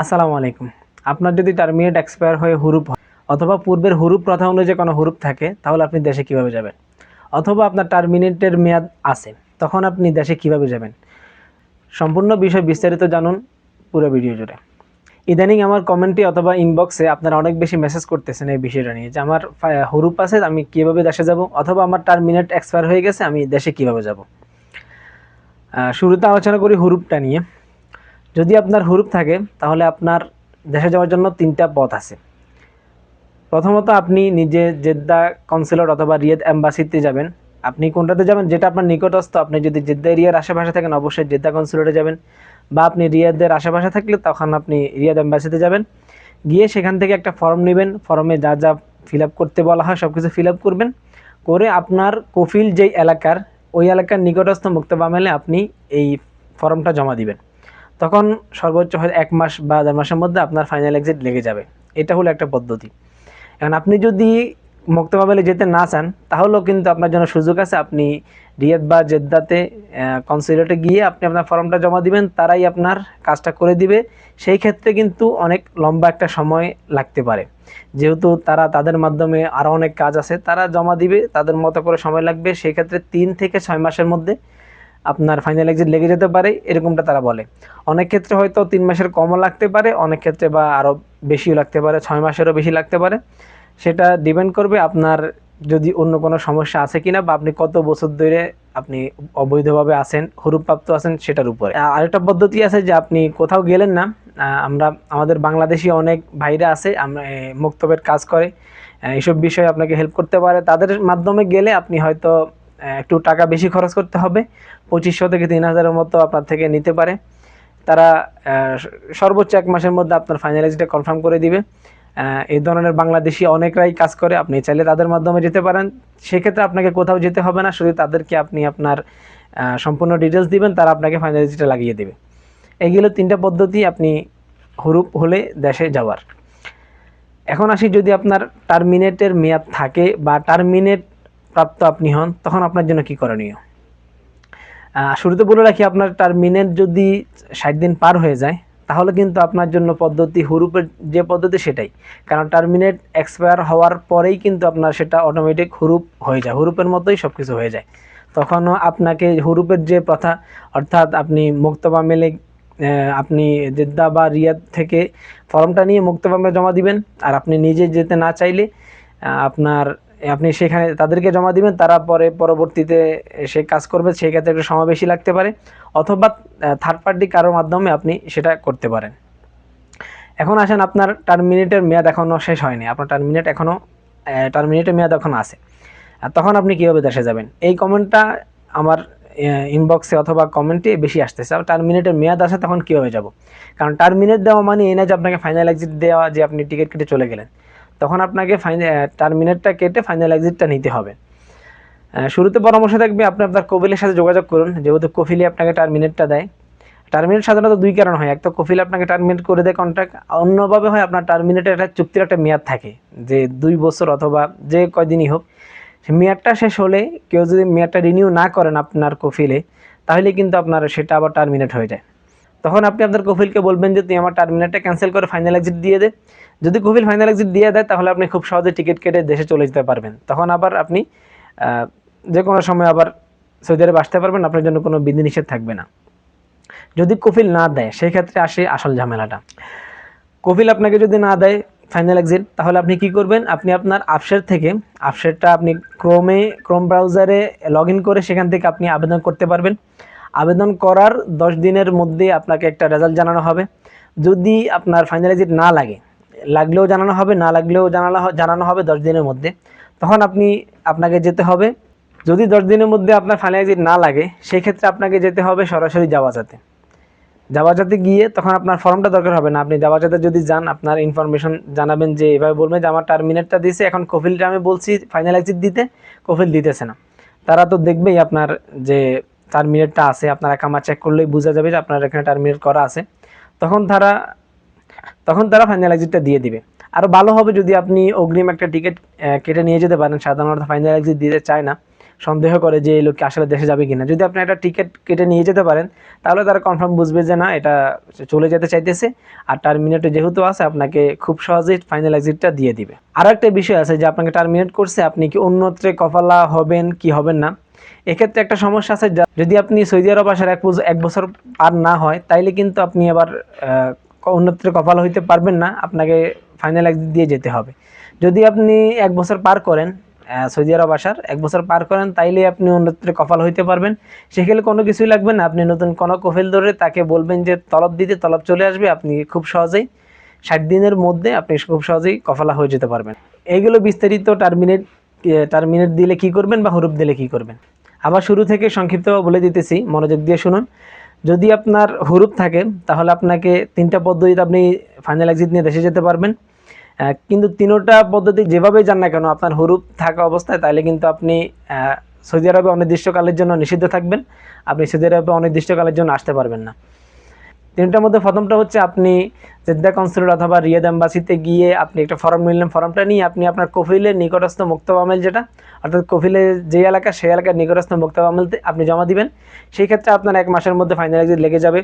আসসালামু আলাইকুম। আপনার যদি টার্মিনেট এক্সপায়ার হয়ে হুরুপ হয়, অথবা পূর্বের হুরুপ প্রথা অনুযায়ী কোনো হুরুপ থাকে, তাহলে আপনি দেশে কীভাবে যাবেন? অথবা আপনার টার্মিনেটের মেয়াদ আছে, তখন আপনি দেশে কীভাবে যাবেন? সম্পূর্ণ বিষয় বিস্তারিত জানুন পুরো ভিডিও জুড়ে। ইদানিং আমার কমেন্টে অথবা ইনবক্সে আপনারা অনেক বেশি মেসেজ করতেছেন এই বিষয়টা নিয়ে যে আমার হুরুপ আছে, আমি কীভাবে দেশে যাব? অথবা আমার টার্মিনেট এক্সপায়ার হয়ে গেছে, আমি দেশে কীভাবে যাব? শুরুতে আলোচনা করি হুরুপটা নিয়ে। যদি আপনার হুরুপ থাকে, তাহলে আপনার দেশে যাওয়ার জন্য তিনটা পথ আছে। প্রথমত আপনি নিজে জেদ্দা কনসুলেট অথবা রিয়াদ অ্যাম্বাসিতে যাবেন। আপনি কোনটাতে যাবেন? যেটা আপনার নিকটস্থ। আপনি যদি জেদ্দা এরিয়ার আশেপাশে থাকেন, অবশ্যই জেদ্দা কনসুলেটে যাবেন। বা আপনি রিয়াদের আশেপাশে থাকলে, তখন আপনি রিয়াদ অ্যাম্বাসিতে যাবেন। গিয়ে সেখান থেকে একটা ফর্ম নেবেন। ফর্মে যা যা ফিল করতে বলা হয় সব কিছু ফিল করবেন। করে আপনার কফিল যেই এলাকার, ওই এলাকার নিকটস্থ মুক্তবা মেলে আপনি এই ফর্মটা জমা দিবেন। তখন সর্বোচ্চ হয় এক মাস বা দেড় মাসের মধ্যে আপনার ফাইনাল এক্সিট লেগে যাবে। এটা হলো একটা পদ্ধতি। এখন আপনি যদি মুক্তবাবেলে যেতে না চান, তাহলেও কিন্তু আপনার জন্য সুযোগ আছে। আপনি রিয়াদ বা জেদ্দাতে কনসুলেটে গিয়ে আপনি আপনার ফর্মটা জমা দিবেন, তারাই আপনার কাজটা করে দিবে। সেই ক্ষেত্রে কিন্তু অনেক লম্বা একটা সময় লাগতে পারে। যেহেতু তারা তাদের মাধ্যমে আরও অনেক কাজ আছে, তারা জমা দিবে, তাদের মতো করে সময় লাগবে। সেই ক্ষেত্রে তিন থেকে ছয় মাসের মধ্যে আপনার ফাইনাল এক্সিট লেগে যেতে পারে, এরকমটা তারা বলে। অনেক ক্ষেত্রে হয়তো তিন মাসের কমও লাগতে পারে, অনেক ক্ষেত্রে বা আরও বেশিও লাগতে পারে, ছয় মাসেরও বেশি লাগতে পারে। সেটা ডিপেন্ড করবে আপনার যদি অন্য কোনো সমস্যা আছে কিনা বা আপনি কত বছর ধরে আপনি অবৈধভাবে আছেন, হুরুপ্রাপ্ত আছেন সেটার উপরে। আরেকটা পদ্ধতি আছে যে আপনি কোথাও গেলেন না আমরা, আমাদের বাংলাদেশি অনেক ভাইরা আছে, আমরা মুক্তবের কাজ করে এইসব বিষয়ে আপনাকে হেল্প করতে পারে। তাদের মাধ্যমে গেলে আপনি হয়তো একটু টাকা বেশি খরচ করতে হবে। পঁচিশশো থেকে তিন হাজারের মতো আপনার থেকে নিতে পারে। তারা সর্বোচ্চ এক মাসের মধ্যে আপনার ফাইনালাইজটা কনফার্ম করে দিবে। এই ধরনের বাংলাদেশি অনেকরাই কাজ করে। আপনি চাইলে তাদের মাধ্যমে যেতে পারেন। সেক্ষেত্রে আপনাকে কোথাও যেতে হবে না। শুধু তাদেরকে আপনি আপনার সম্পূর্ণ ডিটেলস দিবেন, তারা আপনাকে ফাইনালাইজটা লাগিয়ে দেবে। এইগুলো তিনটা পদ্ধতি আপনি হুরুপ হলে দেশে যাওয়ার। এখন আসি যদি আপনার টার্মিনেটের মেয়াদ থাকে বা টার্মিনেট প্রাপ্ত আপনি হন, তখন আপনার জন্য কি করণীয়? শুরুতে বলে রাখি, আপনার টার্মিনেট যদি ষাট দিন পার হয়ে যায়, তাহলে কিন্তু আপনার জন্য পদ্ধতি হুরুপের যে পদ্ধতি সেটাই। কারণ টার্মিনেট এক্সপায়ার হওয়ার পরেই কিন্তু আপনার সেটা অটোমেটিক হুরুপ হয়ে যায়, হুরুপের মতোই সব কিছু হয়ে যায়। তখনও আপনাকে হুরুপের যে প্রথা, অর্থাৎ আপনি মুক্তবা মেলে আপনি জেদ্দা বা রিয়াদ থেকে ফর্মটা নিয়ে মুক্তবা মেলে জমা দিবেন, আর আপনি নিজে যেতে না চাইলে আপনার আপনি সেখানে তাদেরকে জমা দিবেন, তারা পরে পরবর্তীতে সে কাজ করবে, সেই ক্ষেত্রে একটু সময় বেশি লাগতে পারে, অথবা থার্ড পার্টি কারোর মাধ্যমে আপনি সেটা করতে পারেন। এখন আসেন আপনার টার্মিনেটের মেয়াদ এখনও শেষ হয়নি, আপনার টার্মিনেট এখনও টার্মিনেটের মেয়াদ এখন আছে। তখন আপনি কীভাবে দেশে যাবেন? এই কমেন্টটা আমার ইনবক্সে অথবা কমেন্টে বেশি আসতেছে। আর টার্মিনেটের মেয়াদ আসে তখন কীভাবে যাব? কারণ টার্মিনেট দেওয়া মানে এই না যে আপনাকে ফাইনাল এক্সিট দেওয়া, যে আপনি টিকিট কেটে চলে গেলেন। তখন আপনাকে ফাইনাল টার্মিনেটটা কেটে ফাইনাল এক্সিটটা নিতে হবে। শুরুতে পরামর্শ থাকবে আপনি আপনার কফিলের সাথে যোগাযোগ করুন, যেহেতু কফিলে আপনাকে টার্মিনেটটা দেয়। টার্মিনেট সাধারণত দুই কারণ হয়। এক তো কফিল আপনাকে টার্মিনেট করে দেয় কন্ট্রাক্ট অন্যভাবে হয় আপনার টার্মিনেটের একটা চুক্তির একটা মেয়াদ থাকে, যে দুই বছর অথবা যে কয়দিনই হোক। সে মেয়াদটা শেষ হলে কেউ যদি মেয়াদটা রিনিউ না করেন আপনার কফিলে তাহলে কিন্তু আপনার সেটা আবার টার্মিনেট হয়ে যায়। তখন আপনি আপনার কফিলকে বলবেন যে, তুই আমার টার্মিনেটটা ক্যান্সেল করে ফাইনাল এক্সিট দিয়ে দে। যদি কফিল ফাইনাল এক্সিট দিয়ে দেয়, তাহলে আপনি খুব সহজে টিকিট কেটে দেশে চলে যেতে পারবেন। তখন আবার আপনি যে কোনো সময় আবার সৌদি আরবে আসতে পারবেন, আপনার জন্য কোনো বিধিনিষেধ থাকবে না। যদি কফিল না দেয়, সেই ক্ষেত্রে আসে আসল ঝামেলাটা। কফিল আপনাকে যদি না দেয় ফাইনাল এক্সিট তাহলে আপনি কি করবেন? আপনি আপনার আপসেট থেকে, আপসেটটা আপনি ক্রোমে ক্রোম ব্রাউজারে লগ করে সেখান থেকে আপনি আবেদন করতে পারবেন। আবেদন করার দশ দিনের মধ্যে আপনাকে একটা রেজাল্ট জানানো হবে। যদি আপনার ফাইনাল এক্সিট না লাগে, লাগলেও জানানো হবে, না লাগলেও জানানো জানানো হবে দশ দিনের মধ্যে, তখন আপনি আপনাকে যেতে হবে। যদি দশ দিনের মধ্যে আপনার ফাইনাল এক্সিট না লাগে সেই ক্ষেত্রে আপনাকে যেতে হবে সরাসরি যাওয়াজাতে। যাওয়াজাতে গিয়ে তখন আপনার ফর্মটা দরকার হবে না। আপনি যাওয়াজাতে যদি যান, আপনার ইনফরমেশন জানাবেন যে, এভাবে বলবেন যে, আমার টার্মিনেটটা দিয়েছে, এখন কফিলটা আমি বলছি ফাইনাল এক্সিট দিতে কফিল দিতেছে না। তারা তো দেখবেই আপনার যে টার্মিনেটটা আছে, আপনার কামা চেক করলেই বোঝা যাবে যে আপনার এখানে টার্মিনেট করা আছে। তখন তারা তখন তারা ফাইনাল এক্সিটটা দিয়ে দিবে। আরও ভালো হবে যদি আপনি অগ্রিম একটা টিকিট কেটে নিয়ে যেতে পারেন, সাধারণত ফাইনাল এক্সিট দিতে চায় না। সন্দেহ করে যে এই লোক কি আসলে দেশে যাবে কিনা। যদি আপনি একটা টিকিট কেটে নিয়ে যেতে পারেন, তাহলে তারা কনফার্ম বুঝবে যে না, এটা চলে যেতে চাইতেছে। আর টার্মিনেটে যেহেতু আছে, আপনাকে খুব সহজেই ফাইনাল এক্সিটটা দিয়ে দিবে। আর একটা বিষয় আছে যে আপনাকে টার্মিনেট করছে, আপনি কি অন্যত্রে কফালা হবেন, কি হবেন না? এক্ষেত্রে একটা সমস্যা আছে যদি আপনি সৌদি আরব আসার এক এক বছর পার না হয়, তাইলে কিন্তু আপনি আবার অন্যত্রে কপাল হইতে পারবেন না, আপনাকে ফাইনাল এক্সিট দিয়ে যেতে হবে। যদি আপনি এক বছর পার করেন সৌদি আরব আসার, এক বছর পার করেন, তাইলে আপনি অন্যত্রে কপাল হইতে পারবেন। সেখানে কোনো কিছুই লাগবে না, আপনি নতুন কোনো কফিল ধরে তাকে বলবেন যে, তলব দিতে, তলব চলে আসবে। আপনি খুব সহজেই ষাট দিনের মধ্যে আপনি খুব সহজেই কফালা হয়ে যেতে পারবেন। এইগুলো বিস্তারিত টার্মিনেট টার্মিনেট দিলে কি করবেন বা হরুপ দিলে কি করবেন? আবার শুরু থেকে সংক্ষিপ্তভাবে বলে দিতেছি, মনোযোগ দিয়ে শুনুন। যদি আপনার হুরুপ থাকে, তাহলে আপনাকে তিনটা পদ্ধতিতে আপনি ফাইনাল এক্সিট নিয়ে দেশে যেতে পারবেন। কিন্তু তিনোটা পদ্ধতি যেভাবেই যান না কেন, আপনার হুরুপ থাকা অবস্থায় তাহলে কিন্তু আপনি সৌদি আরবে অনির্দিষ্টকালের জন্য নিষিদ্ধ থাকবেন। আপনি সৌদি আরবে অনির্দিষ্টকালের জন্য আসতে পারবেন না। তিনটার মধ্যে প্রথমটা হচ্ছে আপনি জেদ্দা কনসুলেট অথবা রিয়াদ এম্বাসিতে গিয়ে আপনি একটা ফর্ম নিলেন। ফর্মটা নিয়ে আপনি আপনার কফিলের নিকটস্থ মুক্তব আমেল যেটা, অর্থাৎ কফিলের যে এলাকা, সেই এলাকার নিকটস্থ মুক্তব আপনি জমা দিবেন। সেই ক্ষেত্রে আপনার এক মাসের মধ্যে ফাইনাল এক্সিট লেগে যাবে।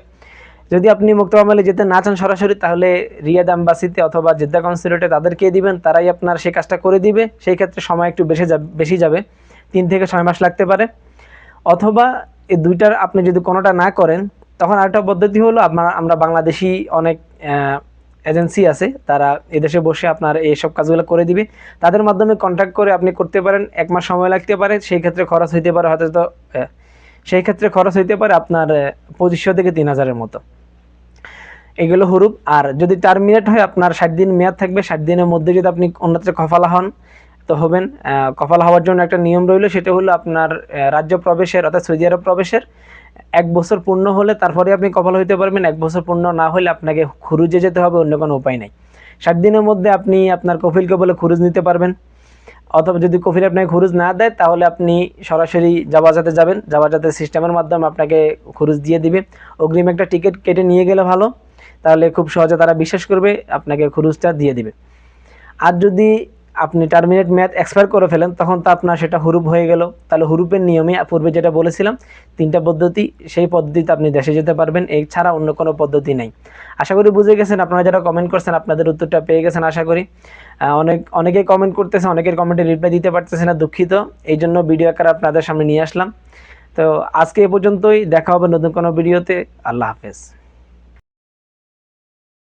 যদি আপনি মুক্তব আমেলে যেতে না চান সরাসরি, তাহলে রিয়াদ এম্বাসিতে অথবা জেদ্দা কনসুলেটে তাদেরকে দিবেন। তারাই আপনার সেই কাজটা করে দিবে। সেই ক্ষেত্রে সময় একটু বেশি যাবে বেশি যাবে। তিন থেকে ছয় মাস লাগতে পারে। অথবা এই দুইটার আপনি যদি কোনোটা না করেন তখন আরেকটা পদ্ধতি হলো, আপনার, আমরা বাংলাদেশি অনেক এজেন্সি আছে, তারা এদেশে বসে আপনার এইসব কাজগুলো করে দিবে। তাদের মাধ্যমে কন্ট্যাক্ট করে আপনি করতে পারেন, এক মাস সময় লাগতে পারে, সেই ক্ষেত্রে খরচ হইতে পারে হয়তো সেই ক্ষেত্রে খরচ হইতে পারে আপনার পঁচিশশো থেকে তিন হাজারের মতো। এগুলো হুরুপ, আর যদি টার্মিনেট হয়, আপনার ষাট দিন মেয়াদ থাকবে, ষাট দিনের মধ্যে যদি আপনি অন্যত্র কফালা হন, তো হবেন। কফালা হওয়ার জন্য একটা নিয়ম রইল, সেটা হলো আপনার রাজ্য প্রবেশের অর্থাৎ সৌদি আরব প্রবেশের এক বছর পূর্ণ হলে তারপরে আপনি কপাল হইতে পারবেন, এক বছর পূর্ণ না হলে আপনাকে খুরুজে যেতে হবে, অন্য কোনো উপায় নাই। ষাট দিনের মধ্যে আপনি আপনার কফিলকে বলে খুরুজ নিতে পারবেন। অথবা যদি কফিল আপনাকে খুরুজ না দেয়, তাহলে আপনি সরাসরি জাবাজাতে যাবেন। জাবাজাতের সিস্টেমের মাধ্যমে আপনাকে খুরুজ দিয়ে দিবে। অগ্রিম একটা টিকিট কেটে নিয়ে গেলে ভালো। তাহলে খুব সহজে তারা বিশ্বাস করবে, আপনাকে খুরুজটা দিয়ে দিবে। আর যদি আপনি টার্মিনেট ম্যাথ এক্সপায়ার করে ফেলেন, তখন তো আপনার সেটা হুরুপ হয়ে গেল। তাহলে হুরুপের নিয়মে পূর্বে যেটা বলেছিলাম, তিনটা পদ্ধতি, সেই পদ্ধতিতে আপনি দেশে যেতে পারবেন এই ছাড়া অন্য কোনো পদ্ধতি নেই। আশা করি বুঝে গেছেন, আপনারা যারা কমেন্ট করছেন, আপনাদের উত্তরটা পেয়ে গেছেন, আশা করি। অনেক, অনেকেই কমেন্ট করতেছে, অনেকের কমেন্টে রিপ্লাই দিতে পারতেছে না, দুঃখিত। এই জন্য ভিডিও আকারে আপনাদের সামনে নিয়ে আসলাম। তো আজকে এ পর্যন্তই, দেখা হবে নতুন কোনো ভিডিওতে আল্লাহ হাফেজ।